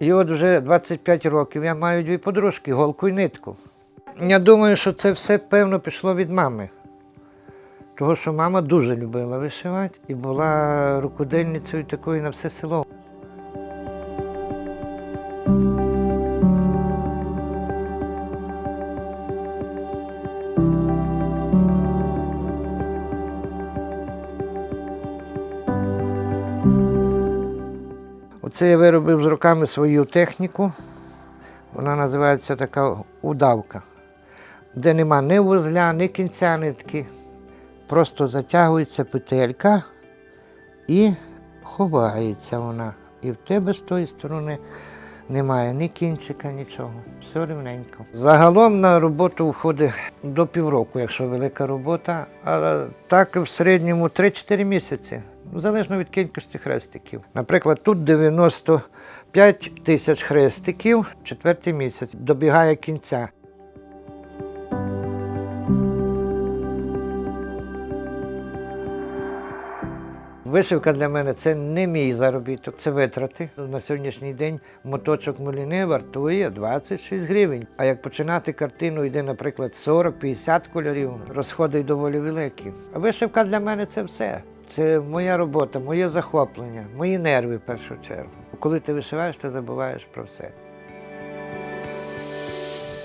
І от вже 25 років я маю дві подружки, голку і нитку. Я думаю, що це все певно пішло від мами. Тому що мама дуже любила вишивати і була рукодельницею такою на все село. Оце я виробив з руками свою техніку. Вона називається така удавка, де нема ні вузля, ні кінця нитки. Просто затягується петелька і ховається вона. І в тебе з тої сторони немає ні кінчика, нічого. Все рівненько. Загалом на роботу входить до півроку, якщо велика робота, а так в середньому 3-4 місяці. Ну, Залежно від кількості хрестиків. Наприклад, тут 95 тисяч хрестиків, четвертий місяць добігає кінця. Вишивка для мене це не мій заробіток, це витрати. На сьогоднішній день моточок муліни вартує 26 гривень. А як починати картину, йде, наприклад, 40-50 кольорів, розходи доволі великі. А вишивка для мене це все. Це моя робота, моє захоплення, мої нерви в першу чергу. Коли ти вишиваєш, ти забуваєш про все.